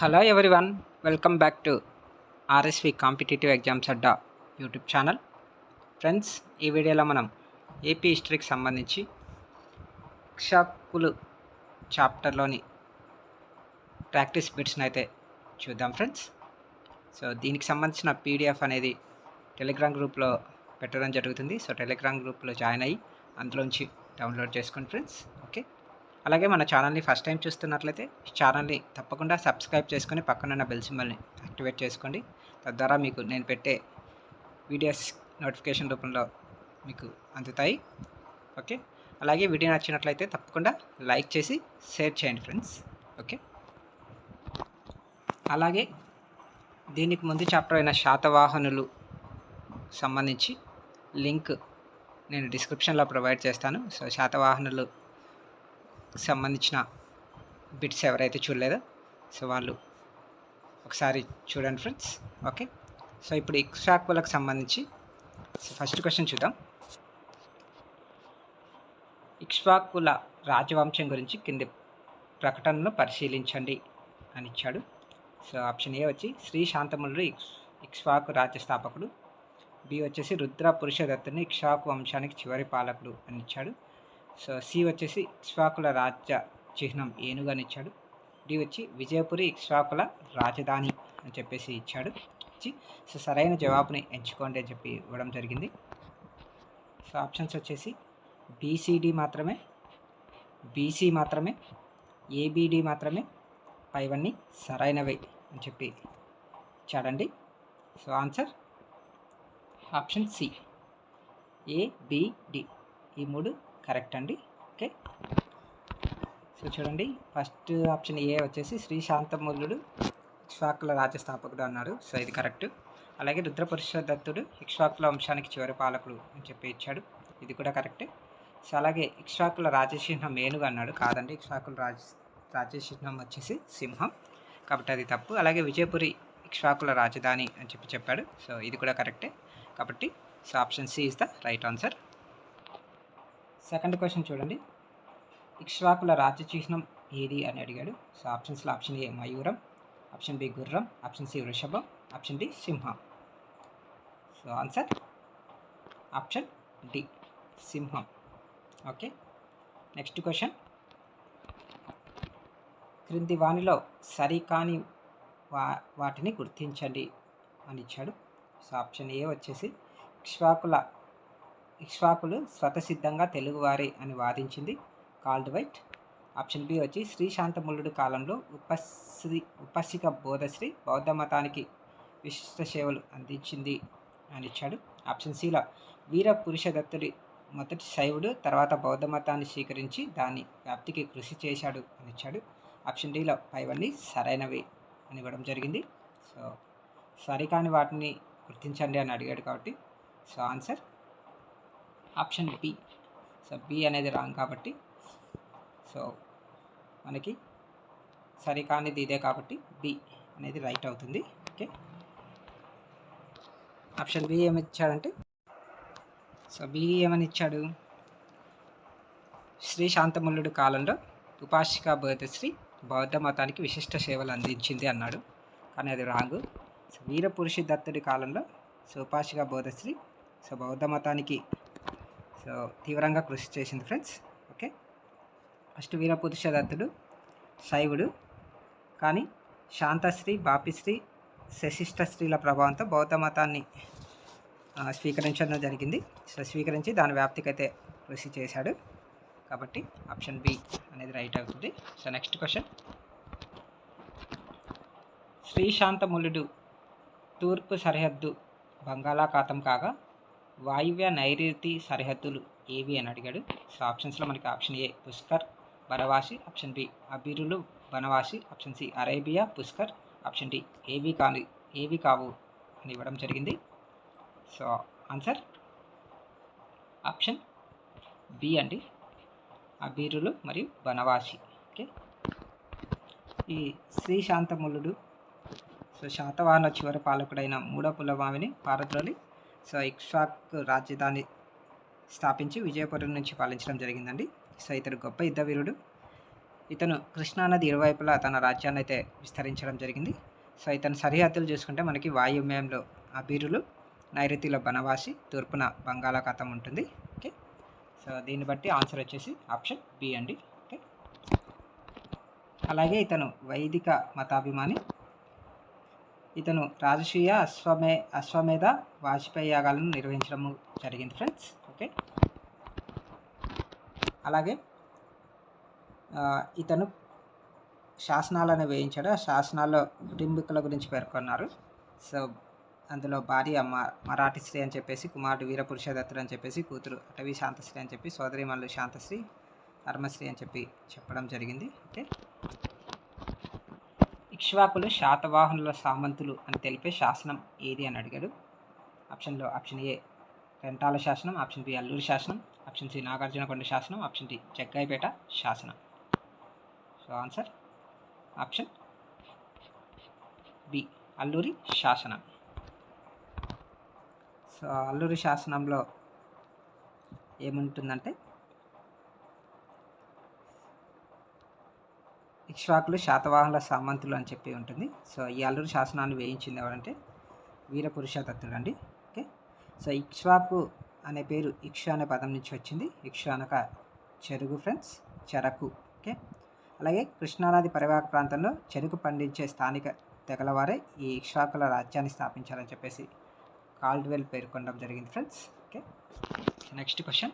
Hello everyone welcome back to RSV competitive exams Adda YouTube channel friends ఈ వీడియోలో మనం AP హిస్టరీకి సంబంధించి క్షాకులు చాప్టర్లోని practice బిట్స్ని అయితే చూద్దాం ఫ్రెండ్స్ సో దీనికి సంబంధించిన పీడిఎఫ్ అనేది టెలిగ్రామ్ గ్రూప్లో పెట్టడం జరుగుతుంది. సో టెలిగ్రామ్ గ్రూప్లో జాయిన్ అయ్యి అందులోంచి డౌన్లోడ్ చేసుకోండి ఫ్రెండ్స్ అలాగే మన ఛానల్ని ఫస్ట్ టైం చూస్తున్నట్లయితే ఛానల్ని తప్పకుండా సబ్స్క్రైబ్ చేసుకొని పక్కనున్న బెల్ సింబల్ని యాక్టివేట్ చేసుకోండి. తద్వారా మీకు నేను పెట్టే వీడియోస్ నోటిఫికేషన్ రూపంలో మీకు అందుతాయి. ఓకే? అలాగే వీడియో నచ్చినట్లయితే తప్పకుండా లైక్ చేసి షేర్ చేయండి ఫ్రెండ్స్. ఓకే? అలాగే దీనికి ముందు చాప్టర్ అయిన శాతవాహనులు సంబంధించి లింక్ నేను డిస్క్రిప్షన్లో ప్రొవైడ్ చేస్తాను. సో శాతవాహనులు సంబంధించిన బిట్స్ ఎవరైతే చూడలేదో సో వాళ్ళు ఒకసారి చూడండి ఫ్రెండ్స్. ఓకే? సో ఇప్పుడు ఇక్సాకులకు సంబంధించి సో ఫస్ట్ క్వశ్చన్ చూద్దాం. ఇక్ష్వాకుల రాజవంశం గురించి కింది ప్రకటనను పరిశీలించండి అని ఇచ్చాడు. సో ఆప్షన్ ఏ వచ్చి శ్రీ శాంతములు ఇక్ష్వాకు రాజ్య స్థాపకుడు. బి వచ్చేసి రుద్ర పురుషదత్తుని ఇక్ష్వాకు వంశానికి చివరి పాలకుడు అని ఇచ్చాడు. సో సి వచ్చేసి ఇక్ష్వాకుల రాజ్య చిహ్నం ఏనుగు అని ఇచ్చాడు. డి వచ్చి విజయపురి ఇక్ష్వాకుల రాజధాని అని చెప్పేసి ఇచ్చాడు. ఇచ్చి సో సరైన జవాబుని ఎంచుకోండి అని చెప్పి ఇవ్వడం జరిగింది. సో ఆప్షన్స్ వచ్చేసి బీసీడీ మాత్రమే బీసీ మాత్రమే ఏబిడి మాత్రమే పైవన్నీ సరైనవే అని చెప్పి ఇచ్చాడండి. So answer option C ABD. ఈ మూడు కరెక్ట్ అండి. ఓకే. సో చూడండి ఫస్ట్ ఆప్షన్ ఏ వచ్చేసి శ్రీ శాంతమూలుడు ఇక్ష్వాకుల రాజస్థాపకుడు అన్నాడు. సో ఇది కరెక్ట్. అలాగే రుద్రపురుష దత్తుడు ఇక్ష్వాకుల వంశానికి చివరి పాలకుడు అని చెప్పి ఇచ్చాడు. ఇది కూడా కరెక్టే. సో అలాగే ఇక్ష్వాకుల రాజచిహ్నం ఏనుగు అన్నాడు. కాదండి ఇక్ష్వాకుల రాజ రాజసింహం వచ్చేసి సింహం. కాబట్టి అది తప్పు. అలాగే విజయపురి ఇక్ష్వాకుల రాజధాని అని చెప్పి చెప్పాడు. సో ఇది కూడా కరెక్టే. కాబట్టి so option C is the right answer. Second question చూడండి. ఇక్ష్వాకుల రాజ్య చిహ్నం ఏది అని అడిగాడు. సో ఆప్షన్స్లో ఆప్షన్ ఏ మయూరం ఆప్షన్ బి గుర్రం ఆప్షన్ సి వృషభం ఆప్షన్ డి సింహం. సో ఆన్సర్ ఆప్షన్ డి సింహం. ఓకే. Next question. క్రింది వాణిలో సరికాని వా వాటిని గుర్తించండి అని ఇచ్చాడు. సో ఆప్షన్ ఏ వచ్చేసి ఇక్ష్వాకుల ఇక్ష్వాకులు స్వతసిద్ధంగా తెలుగువారే అని వాదించింది కాల్డ్వైట్ ఆప్షన్ బి వచ్చి శ్రీ శాంతములుడు కాలంలో ఉపశ్రీ ఉపశిక బోధశ్రీ బౌద్ధ మతానికి విశిష్ట సేవలు అందించింది అని ఇచ్చాడు. ఆప్షన్ సిలో వీర పురుషదత్తుడి మొదటి శైవుడు తర్వాత బౌద్ధ మతాన్ని స్వీకరించి దాని వ్యాప్తికి కృషి చేశాడు అని ఇచ్చాడు. ఆప్షన్ డిలో పైవన్నీ సరైనవి అని ఇవ్వడం జరిగింది. సో సరికాని వాటిని గుర్తించండి అని అడిగాడు కాబట్టి so answer option B. So B అనేది రాంగ్ కాబట్టి సో మనకి సరికానిది ఇదే కాబట్టి బి అనేది రైట్ అవుతుంది. ఓకే. ఆప్షన్ బి ఏమి ఇచ్చాడంటే సో బి ఏమని ఇచ్చాడు శ్రీ శాంతముల్లుడు కాలంలో ఉపాసిక బోధశ్రీ బౌద్ధ మతానికి విశిష్ట సేవలు అందించింది అన్నాడు. కానీ అది రాంగ్. సో వీరపురుషి దత్తుడి కాలంలో సో ఉపాసిక బోధశ్రీ సో బౌద్ధ మతానికి సో తీవ్రంగా కృషి చేసింది ఫ్రెండ్స్. ఓకే? ఫస్ట్ వీరపురుషదత్తుడు శైవుడు కానీ శాంతశ్రీ బాపిశ్రీ శశిష్ట స్త్రీల ప్రభావంతో బౌద్ధ మతాన్ని స్వీకరించడం జరిగింది. సో స్వీకరించి దాని వ్యాప్తికి అయితే కృషి చేశాడు. కాబట్టి ఆప్షన్ బి అనేది రైట్ అవుతుంది. So next question. శ్రీశాంతములుడు తూర్పు సరిహద్దు బంగాళాఖాతం కాగా వాయువ్య నైరుతి సరిహద్దులు ఏవి అని అడిగాడు. సో ఆప్షన్స్లో మనకి option A Pushkar Banavasi option B అబీరులు Banavasi option C Arabia Pushkar option D ఏవి కాని ఏవి కావు అని ఇవ్వడం జరిగింది. సో ఆన్సర్ ఆప్షన్ బి అండి. అబీరులు మరియు బనవాసి ఓకే ఈ శ్రీ శాంతములుడు సో శాతవాహన చివరి పాలకుడైన మూడో పుల్లవామిని పారద్రోలి సో ఇక్ష్వాక్ రాజధాని స్థాపించి విజయపురం నుంచి పాలించడం జరిగిందండి. సో ఇతడు గొప్ప యుద్ధవీరుడు ఇతను కృష్ణానది ఇరువైపులా తన రాజ్యాన్ని అయితే విస్తరించడం జరిగింది. సో ఇతను సరిహద్దులు చూసుకుంటే మనకి వాయువ్యంలో అబీరులు నైరుతిలో బనవాసి తూర్పున బంగాళాఖాతం ఉంటుంది. ఓకే. సో దీన్ని బట్టి ఆన్సర్ వచ్చేసి ఆప్షన్ బి అండి. ఓకే. అలాగే ఇతను వైదిక మతాభిమాని ఇతను రాజసూయ అశ్వమే అశ్వమేధ వాజ్పేయి యాగాలను నిర్వహించడం జరిగింది ఫ్రెండ్స్ ఓకే అలాగే ఇతను శాసనాలను వేయించాడు. ఆ శాసనాల్లో కుటుంబీకుల గురించి పేర్కొన్నారు. సో అందులో భార్య మ మరాఠీ శ్రీ అని చెప్పేసి కుమారుడు వీరపురుషదత్తుడు అని చెప్పేసి కూతురు అటవీ శాంతశ్రీ అని చెప్పి సోదరి మల్లు శాంతశ్రీ ధర్మశ్రీ అని చెప్పి చెప్పడం జరిగింది. ఓకే ఇక్ష్వాకులు శాతవాహనుల సామంతులు అని తెలిపే శాసనం ఏది అని అడిగాడు. ఆప్షన్లో ఆప్షన్ ఏ రెంటాల శాసనం ఆప్షన్ బి అల్లూరి శాసనం ఆప్షన్ సి నాగార్జునకొండ శాసనం ఆప్షన్ డి జగ్గాయిపేట శాసనం. So answer option B Alluri శాసనం. సో అల్లూరి శాసనంలో ఏముంటుందంటే ఇక్ష్వాకులు శాతవాహనుల సామంతులు అని చెప్పి ఉంటుంది. సో ఈ అల్లుడు శాసనాన్ని వేయించింది ఎవరంటే వీరపురుషదత్తుడు అండి. ఓకే? సో ఇక్ష్వాకు అనే పేరు ఇక్ష అనే పదం నుంచి వచ్చింది. ఇక్ష అనక చెరుగు ఫ్రెండ్స్ చెరకు. ఓకే? అలాగే కృష్ణానది పరివాహక ప్రాంతంలో చెరుకు పండించే స్థానిక తెగలవారే ఈ ఇక్ష్వాకుల రాజ్యాన్ని స్థాపించాలని చెప్పేసి కాల్డ్వెల్ పేర్కొనడం జరిగింది ఫ్రెండ్స్. ఓకే? Next question.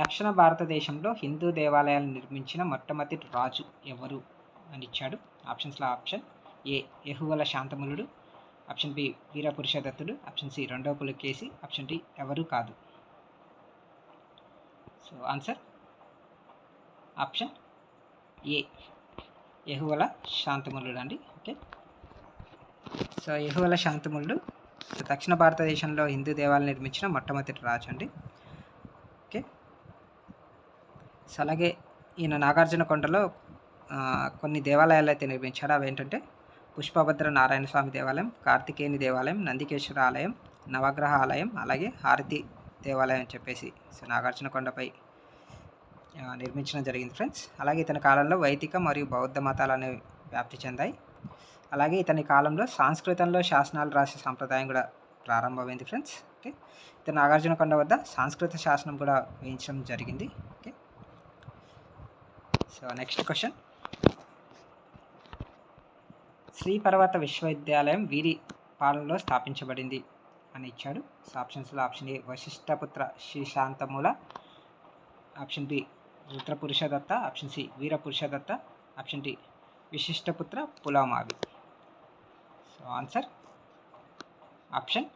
దక్షిణ భారతదేశంలో హిందూ దేవాలయాలు నిర్మించిన మొట్టమొదటి రాజు ఎవరు అని ఇచ్చాడు. ఆప్షన్స్లో ఆప్షన్ ఏ యహువల శాంతములుడు. ఆప్షన్ బి వీరపురుషదత్తుడు. ఆప్షన్ సి రెండవ పులకేసి ఆప్షన్ డి ఎవరు కాదు. So answer option A Ehuvala శాంతములుడు అండి ఓకే సో యహువల శాంతములుడు. సో దక్షిణ భారతదేశంలో హిందూ దేవాలయం నిర్మించిన మొట్టమొదటి రాజు అండి ఓకే సో అలాగే ఈయన నాగార్జున కొండలో కొన్ని దేవాలయాలు అయితే నిర్మించాడు అవి ఏంటంటే పుష్పభద్ర నారాయణ స్వామి దేవాలయం కార్తికేయుని దేవాలయం నందికేశ్వర ఆలయం నవగ్రహ ఆలయం అలాగే హారతి దేవాలయం అని చెప్పేసి సో నాగార్జున కొండపై నిర్మించడం జరిగింది ఫ్రెండ్స్. అలాగే ఇతని కాలంలో వైదిక మరియు బౌద్ధ మతాలు అనేవి వ్యాప్తి చెందాయి. అలాగే ఇతని కాలంలో సంస్కృతంలో శాసనాలు రాసే సంప్రదాయం కూడా ప్రారంభమైంది ఫ్రెండ్స్. ఓకే. ఇతను నాగార్జున కొండ వద్ద సంస్కృత శాసనం కూడా వేయించడం జరిగింది. Okay. So next question Shri Parvata విశ్వవిద్యాలయం వీరి పాలనలో స్థాపించబడింది అని ఇచ్చాడు. సో ఆప్షన్స్లో option A Vasishthiputra Shri Santamula. Option B Rudrapurushadatta. Option C Virapurushadatta. Option D Vasishthiputra Pulumavi so answer option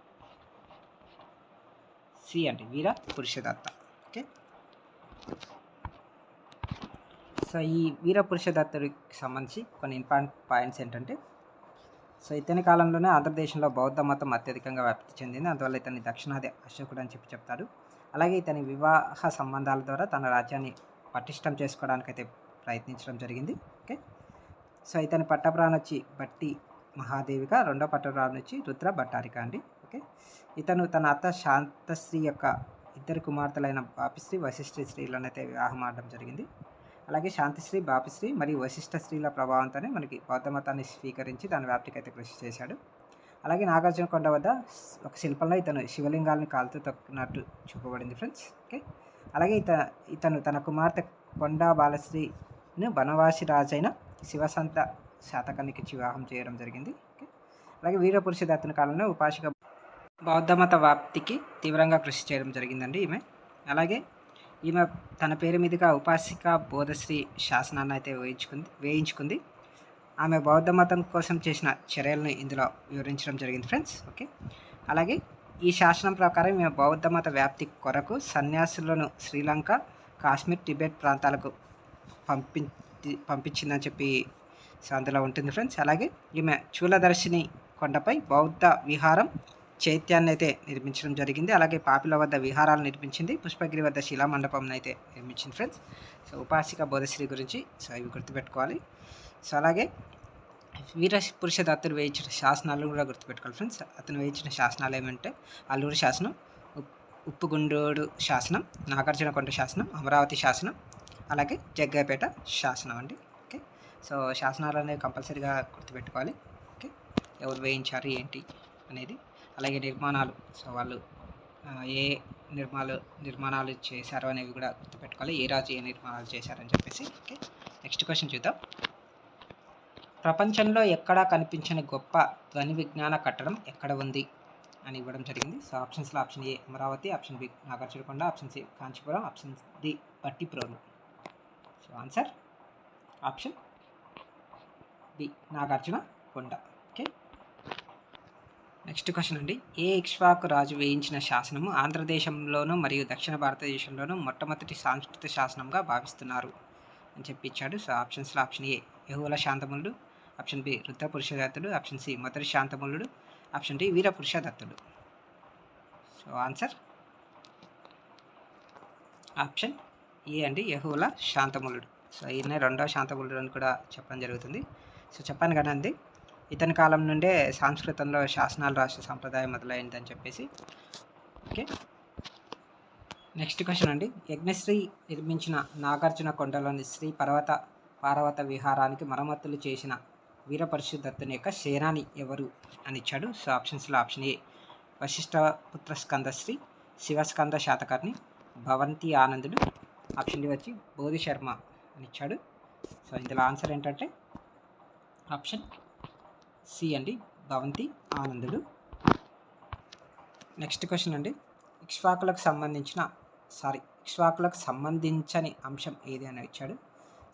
C అండి వీర పురుషదత్త ఓకే సో ఈ వీర పురుషదత్తుడికి సంబంధించి కొన్ని ఇంపార్టెంట్ పాయింట్స్ ఏంటంటే సో ఇతని కాలంలోనే ఆంధ్రదేశంలో బౌద్ధ మతం అత్యధికంగా వ్యాప్తి చెందింది. అందువల్ల ఇతని దక్షిణాది అశోకుడు అని చెప్పి చెప్తాడు. అలాగే ఇతని వివాహ సంబంధాల ద్వారా తన రాజ్యాన్ని పటిష్టం చేసుకోవడానికైతే ప్రయత్నించడం జరిగింది. ఓకే? సో ఇతని పట్టప్రాణం వచ్చి బట్టి మహాదేవిగా రెండో పట్టప్రాణం వచ్చి రుద్ర భట్టారిక అండి. ఓకే? ఇతను తన అత్త శాంతశ్రీ యొక్క ఇద్దరు కుమార్తెలైన బాపిశ్రీ వశిష్ఠ స్త్రీలను అయితే వివాహం ఆడడం జరిగింది. అలాగే శాంతిశ్రీ బాపిశ్రీ మరియు వశిష్ఠ స్త్రీల ప్రభావంతోనే మనకి బౌద్ధ మతాన్ని స్వీకరించి దాని వ్యాప్తికి అయితే కృషి చేశాడు. అలాగే నాగార్జున కొండ వద్ద ఒక శిల్పంలో ఇతను శివలింగాలను కాలుతూ తొక్కినట్టు చూపబడింది ఫ్రెండ్స్ ఓకే అలాగే ఇత ఇతను తన కుమార్తె కొండా బాలశ్రీను బనవాసి రాజైన శివసంత శాతకానికి వివాహం చేయడం జరిగింది. ఓకే అలాగే వీరపురుష దత్తుని కాలంలో ఉపాసిక బౌద్ధ మత వ్యాప్తికి తీవ్రంగా కృషి చేయడం జరిగిందండి ఈమె. అలాగే ఈమె తన పేరు మీదుగా ఉపాసిక బోధశ్రీ శాసనాన్ని అయితే వేయించుకుంది వేయించుకుంది. ఆమె బౌద్ధ మతం కోసం చేసిన చర్యలను ఇందులో వివరించడం జరిగింది ఫ్రెండ్స్. ఓకే? అలాగే ఈ శాసనం ప్రకారం ఈమె బౌద్ధ మత వ్యాప్తి కొరకు సన్యాసులను శ్రీలంక కాశ్మీర్ టిబెట్ ప్రాంతాలకు పంపి పంపించిందని చెప్పి సో అందులో ఉంటుంది ఫ్రెండ్స్. అలాగే ఈమె చూలదర్శిని కొండపై బౌద్ధ విహారం చైత్యాన్ని అయితే నిర్మించడం జరిగింది. అలాగే పాపిల వద్ద విహారాలు నిర్మించింది. పుష్పగిరి వద్ద శిలా మండపం అయితే నిర్మించింది ఫ్రెండ్స్. సో ఉపాసిక బోధశ్రీ గురించి సో ఇవి గుర్తుపెట్టుకోవాలి. సో అలాగే వీర పురుష దత్తుడు వేయించిన శాసనాలు కూడా గుర్తుపెట్టుకోవాలి ఫ్రెండ్స్. అతను వేయించిన శాసనాలు ఏమంటే అల్లూరు శాసనం ఉప్- ఉప్పుగుండోడు శాసనం నాగార్జునకొండ శాసనం అమరావతి శాసనం అలాగే జగ్గపేట శాసనం అండి. ఓకే? సో శాసనాలు అనేవి కంపల్సరీగా గుర్తుపెట్టుకోవాలి. ఓకే? ఎవరు వేయించారు ఏంటి అనేది అలాగే నిర్మాణాలు. సో వాళ్ళు ఏ నిర్మాణాలు నిర్మాణాలు చేశారు అనేవి కూడా గుర్తుపెట్టుకోవాలి. ఏ రాజు ఏ నిర్మాణాలు చేశారని చెప్పేసి. ఓకే నెక్స్ట్ క్వశ్చన్ చూద్దాం. ప్రపంచంలో ఎక్కడా కనిపించని గొప్ప ధ్వని విజ్ఞాన కట్టడం ఎక్కడ ఉంది అని ఇవ్వడం జరిగింది. సో ఆప్షన్స్లో option A Amaravati option B Nagarjunakonda option C Kanchipuram option D Bhattiprolu so answer option B Nagarjuna Konda. Next question అండి. ఏ ఇక్ష్వాకు రాజు వేయించిన శాసనము ఆంధ్రదేశంలోను మరియు దక్షిణ భారతదేశంలోను మొట్టమొదటి సాంస్కృతిక శాసనంగా భావిస్తున్నారు అని చెప్పి ఇచ్చాడు. సో ఆప్షన్స్లో ఆప్షన్ ఏ యహువుల శాంతములుడు. ఆప్షన్ బి రుద్రపురుష దత్తుడు ఆప్షన్ సి మొదటి శాంతములుడు. ఆప్షన్ డి వీరపురుష దత్తుడు సో ఆన్సర్? ఆప్షన్ ఏ అండి యహువుల శాంతములుడు. సో ఈయన రెండవ శాంతములుడు అని కూడా చెప్పడం జరుగుతుంది. సో చెప్పాను కదండి. ఇతని కాలం నుండే సంస్కృతంలో శాసనాలు రాసే సంప్రదాయం మొదలైందని చెప్పేసి. ఓకే. నెక్స్ట్ క్వశ్చన్ అండి. యజ్ఞశ్రీ నిర్మించిన నాగార్జున కొండలోని శ్రీ పర్వత పార్వత విహారానికి మరమ్మతులు చేసిన వీరపరిశుద్ధత్తుని యొక్క సేనాని ఎవరు అని ఇచ్చాడు. సో ఆప్షన్స్లో ఆప్షన్ ఏ వశిష్ఠపుత్ర స్కందశ్రీ శివస్కంద శాతకర్ణి భవంతి ఆనందుడు. ఆప్షన్ డి వచ్చి బోధి శర్మ అని ఇచ్చాడు. సో ఇందులో ఆన్సర్ ఏంటంటే ఆప్షన్ సి అండి భవంతి ఆనందుడు. నెక్స్ట్ క్వశ్చన్ అండి. ఇక్ష్వాకులకు సంబంధించిన సారీ ఇక్ష్వాకులకు సంబంధించని అంశం ఏది అని ఇచ్చాడు.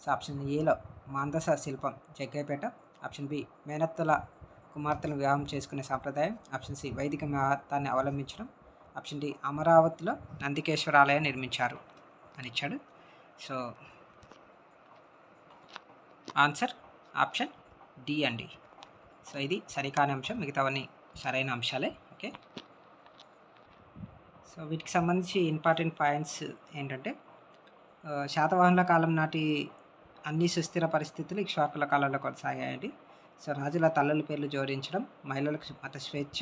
సో ఆప్షన్ ఏలో మాందస శిల్పం జగ్గైపేట ఆప్షన్ బి మేనత్తల కుమార్తెలను వివాహం చేసుకునే సాంప్రదాయం. ఆప్షన్ సి వైదిక మహత్వాన్ని అవలంబించడం. ఆప్షన్ డి అమరావతిలో నందికేశ్వర ఆలయం నిర్మించారు అని ఇచ్చాడు. సో ఆన్సర్ ఆప్షన్ డి అండి. సో ఇది సరికాని అంశం మిగతావన్నీ సరైన అంశాలే ఓకే? సో వీటికి సంబంధించి ఇంపార్టెంట్ పాయింట్స్ ఏంటంటే శాతవాహనుల కాలం నాటి అన్ని సుస్థిర పరిస్థితులు ఇక్ష్వాకుల కాలంలో కొనసాగాయండి. సో రాజుల తల్లుల పేర్లు జోడించడం మహిళలకు మత స్వేచ్ఛ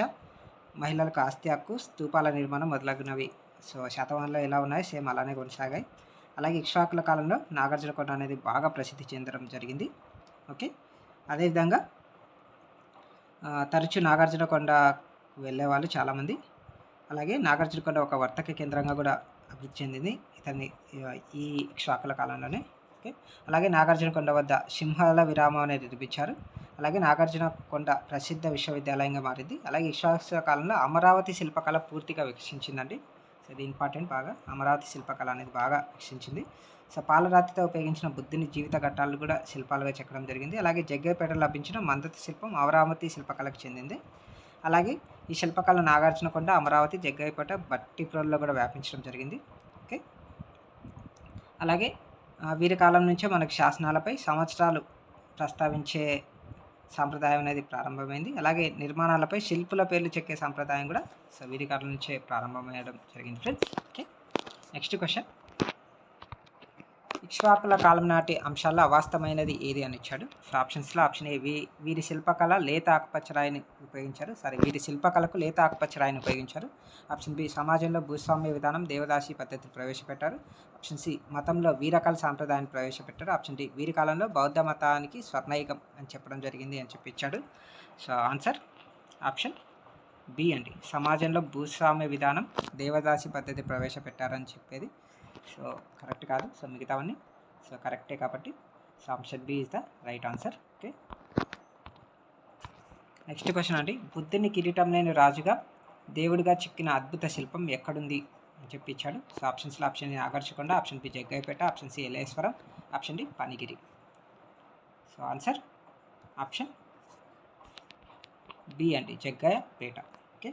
మహిళలకు ఆస్తి హక్కు స్తూపాల నిర్మాణం మొదలగునవి. సో శాతవాహనంలో ఎలా ఉన్నాయో సేమ్ అలానే కొనసాగాయి. అలాగే ఇక్ష్వాకుల కాలంలో నాగార్జునకొండ అనేది బాగా ప్రసిద్ధి చెందడం జరిగింది ఓకే? అదేవిధంగా తరచూ నాగార్జునకొండ వెళ్ళేవాళ్ళు చాలామంది. అలాగే నాగార్జునకొండ ఒక వర్తక కేంద్రంగా కూడా అభివృద్ధి చెందింది ఇతని ఈ ఇక్ష్వాకుల కాలంలోనే. ఓకే. అలాగే నాగార్జునకొండ వద్ద సింహాల విరామం అనేది నిర్మించారు. అలాగే నాగార్జునకొండ ప్రసిద్ధ విశ్వవిద్యాలయంగా మారింది. అలాగే ఇక్ష్వాకు కాలంలో అమరావతి శిల్పకళ పూర్తిగా వికసించిందండి. సో ఇది ఇంపార్టెంట్ బాగా అమరావతి శిల్పకళ అనేది బాగా వికసించింది. సో పాలరాతితో ఉపయోగించిన బుద్ధుని జీవిత ఘట్టాలు కూడా శిల్పాలుగా చెక్కడం జరిగింది. అలాగే జగ్గైపేటలో లభించిన మందతి శిల్పం అమరావతి శిల్పకళకు చెందింది. అలాగే ఈ శిల్పకళ నాగార్జునకొండ అమరావతి జగ్గైపేట బట్టిప్రోల్లో కూడా వ్యాపించడం జరిగింది. ఓకే? అలాగే వీరి కాలం నుంచే మనకు శాసనాలపై సంవత్సరాలు ప్రస్తావించే సాంప్రదాయం అనేది ప్రారంభమైంది. అలాగే నిర్మాణాలపై శిల్పుల పేర్లు చెక్కే సాంప్రదాయం కూడా సో వీరి కాలం నుంచే ప్రారంభమయ్యడం జరిగింది ఫ్రెండ్స్ ఓకే? నెక్స్ట్ క్వశ్చన్ ఇక్ష్వాకుల కాలం నాటి అంశాల్లో అవాస్తవమైనది ఏది అని ఇచ్చాడు. సో ఆప్షన్స్లో ఆప్షన్ ఏ వీ వీరి శిల్పకళ లేత ఆకుపచ్చ రాయిని ఉపయోగించారు. సారీ వీరి శిల్పకళకు లేత ఆకుపచ్చ రాయిని ఉపయోగించారు. ఆప్షన్ బి సమాజంలో భూస్వామ్య విధానం దేవదాసి పద్ధతిని ప్రవేశపెట్టారు. ఆప్షన్ సి మతంలో వీరకళ సాంప్రదాయాన్ని ప్రవేశపెట్టారు. ఆప్షన్ డి వీరి కాలంలో బౌద్ధ మతానికి స్వర్ణయుగం అని చెప్పడం జరిగింది అని చెప్పి ఇచ్చాడు. సో ఆన్సర్ ఆప్షన్ బి అండి. సమాజంలో భూస్వామ్య విధానం దేవదాసి పద్ధతి ప్రవేశపెట్టారని చెప్పేది. సో కరెక్ట్ కాదు. సో మిగతావన్నీ. సో కరెక్టే కాబట్టి so option B is the right answer okay next question అండి. బుద్ధుని కిరీటం లేని రాజుగా దేవుడిగా చిక్కిన అద్భుత శిల్పం ఎక్కడుంది? అని చెప్పి ఇచ్చాడు. సో ఆప్షన్స్లో option ఆకర్షకుండా option B Jaggayyapeta option C Eleswaram option D Panigiri. So answer option B అండి. Jaggayyapeta. Okay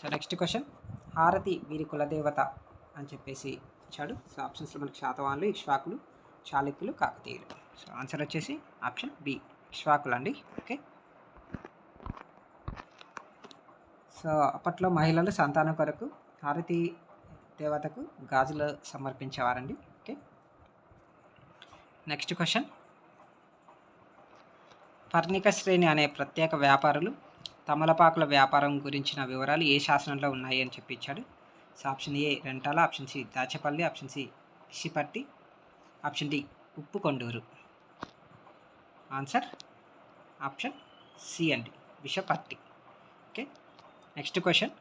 so next question Hariti వీరి కులదేవత అని చెప్పేసి ఇచ్చాడు. సో ఆప్షన్స్లో మనకి శాతవాహనులు ఇక్ష్వాకులు చాళుక్యులు కాకతీయులు. సో ఆన్సర్ వచ్చేసి ఆప్షన్ బి ఇక్ష్వాకులు అండి. ఓకే. సో అప్పట్లో మహిళలు సంతానం కొరకు హారతి దేవతకు గాజులు సమర్పించేవారండి. ఓకే. Next question. పర్ణిక శ్రేణి అనే ప్రత్యేక వ్యాపారులు తమలపాకుల వ్యాపారం గురించిన వివరాలు ఏ శాసనంలో ఉన్నాయి అని చెప్పి ఇచ్చాడు. So option A Rentala option C Dachepalli option C Ishipatti option D Uppu Konduru answer option C అండి విషపట్టి. Okay next question.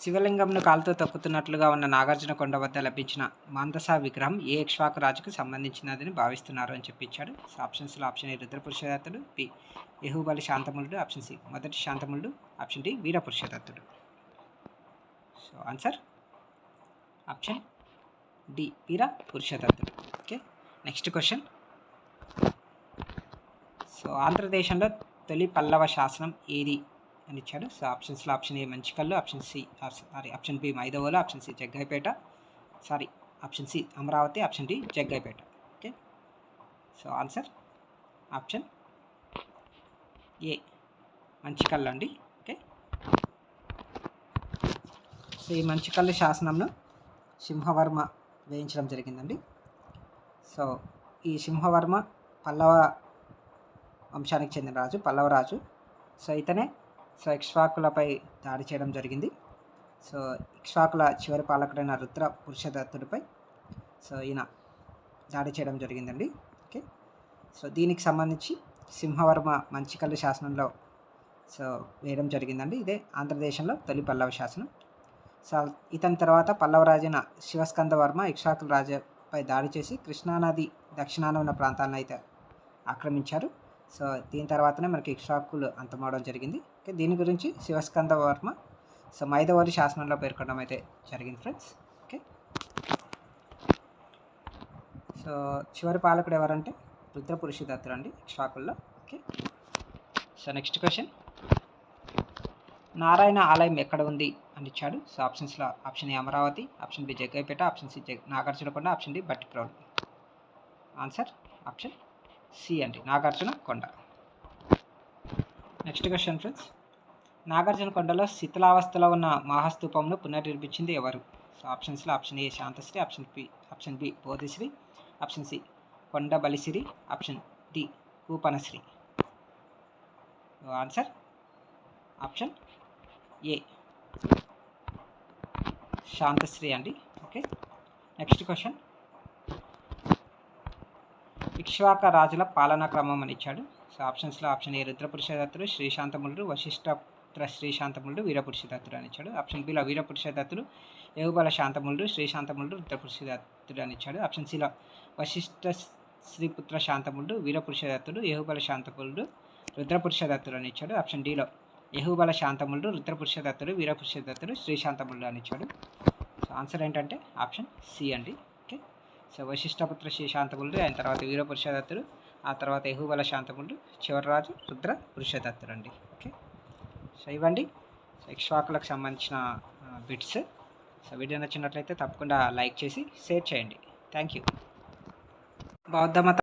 శివలింగంను కాలుతో తొక్కుతున్నట్లుగా ఉన్న నాగార్జున కొండ వద్ద లభించిన మాందసా విగ్రహం ఏ ఇక్ష్వాకు రాజుకు సంబంధించినదని భావిస్తున్నారు అని చెప్పించాడు. ఆప్షన్స్లో ఆప్షన్ ఏ రుద్రపురుషదత్తుడు బి యహూబలి శాంతములుడు ఆప్షన్ సి మొదటి శాంతములుడు option D వీరపురుషదత్తుడు. So answer? Option D Vira పురుషదత్తుడు okay next question. So ఆంధ్రదేశంలో తొలి పల్లవ శాసనం ఏది? అని ఇచ్చాడు. సో ఆప్షన్స్లో option A Manchikallu option C sorry option B Maidavolu option C Jaggayyapeta sorry option C Amaravati option D Jaggayyapeta okay so answer option A Manchikallu అండి. Okay so ఈ మంచికల్లు శాసనంలో సింహవర్మ వేయించడం జరిగిందండి. సో ఈ సింహవర్మ పల్లవ వంశానికి చెందిన రాజు పల్లవ రాజు సో ఇతనే సో ఇక్ష్వాకులపై దాడి చేయడం జరిగింది. సో ఇక్ష్వాకుల చివరి పాలకుడైన రుద్ర పురుషదత్తుడిపై సో ఈయన దాడి చేయడం జరిగిందండి. ఓకే. సో దీనికి సంబంధించి సింహవర్మ మంచికల్లు శాసనంలో సో వేయడం జరిగిందండి. ఇదే ఆంధ్రదేశంలో తొలి పల్లవ శాసనం. సో ఇతని తర్వాత పల్లవ రాజైన శివస్కంద వర్మ ఇక్ష్వాకుల రాజుపై దాడి చేసి కృష్ణానది దక్షిణాన ఉన్న ప్రాంతాలను అయితే ఆక్రమించారు. సో దీని తర్వాతనే మనకి ఇక్ష్వాకులు అంతమవడం జరిగింది. ఓకే దీని గురించి శివస్కంద వర్మ సో మైదవరి శాసనంలో పేర్కొనడం అయితే జరిగింది ఫ్రెండ్స్. ఓకే. సో చివరి పాలకుడు ఎవరంటే రుద్రపురుషదత్తుడు అండి ఇక్ష్వాకుల్లో. Okay. So next question. Narayana ఆలయం ఎక్కడ ఉంది అని ఇచ్చాడు. సో ఆప్షన్స్లో option A Amaravati option B Jaggayyapeta option C jug Nagarjunakonda option D Bhattiprolu. Answer option C అండి. Nagarjuna Konda. Next question friends Nagarjuna కొండలో శిథిలావస్థలో ఉన్న మహాస్తూపంను పునర్నిర్మించింది ఎవరు? సో ఆప్షన్స్లో option A Santasri option B option B Bodhisri option C Konda Balisiri option D Kupanasri answer option A Santasri అండి. Okay next question Ikshvaku రాజుల పాలనా క్రమం అని ఇచ్చాడు. సో ఆప్షన్స్లో ఆప్షన్ ఏ రుద్రపురుషదత్తుడు శ్రీశాంతములుడు వశిష్ఠపుత్ర శ్రీశాంతములుడు వీరపురుషదత్తుడు అని ఇచ్చాడు. ఆప్షన్ బిలో వీరపురుషదత్తుడు ఏగుబల శాంతములుడు శ్రీశాంతములుడు రుద్రపురుషదత్తుడు అని ఇచ్చాడు. ఆప్షన్ సిలో వశిష్ఠ శ్రీపుత్ర శాంతముడు వీరపురుషదత్తుడు ఏహుబల శాంతముడు రుద్రపురుషదత్తుడు అని ఇచ్చాడు. ఆప్షన్ డిలో యహూబల శాంతముడు రుద్రపురుషదత్తుడు వీరపురుషదత్తుడు శ్రీశాంతముడు అని ఇచ్చాడు. సో ఆన్సర్ ఏంటంటే ఆప్షన్ సి అండి. సో వశిష్ఠపుత్ర శ్రీ శాంతకుండు ఆయన తర్వాత వీరపురుషదత్తుడు ఆ తర్వాత యహూబల శాంతములుడు చివరి రాజు రుద్ర పురుషదత్తుడు అండి. ఓకే. సో ఇవ్వండి. సో ఇక్ష్వాకులకు సంబంధించిన బిట్స్. సో వీడియో నచ్చినట్లయితే తప్పకుండా లైక్ చేసి షేర్ చేయండి. థ్యాంక్ యూ బౌద్ధ మత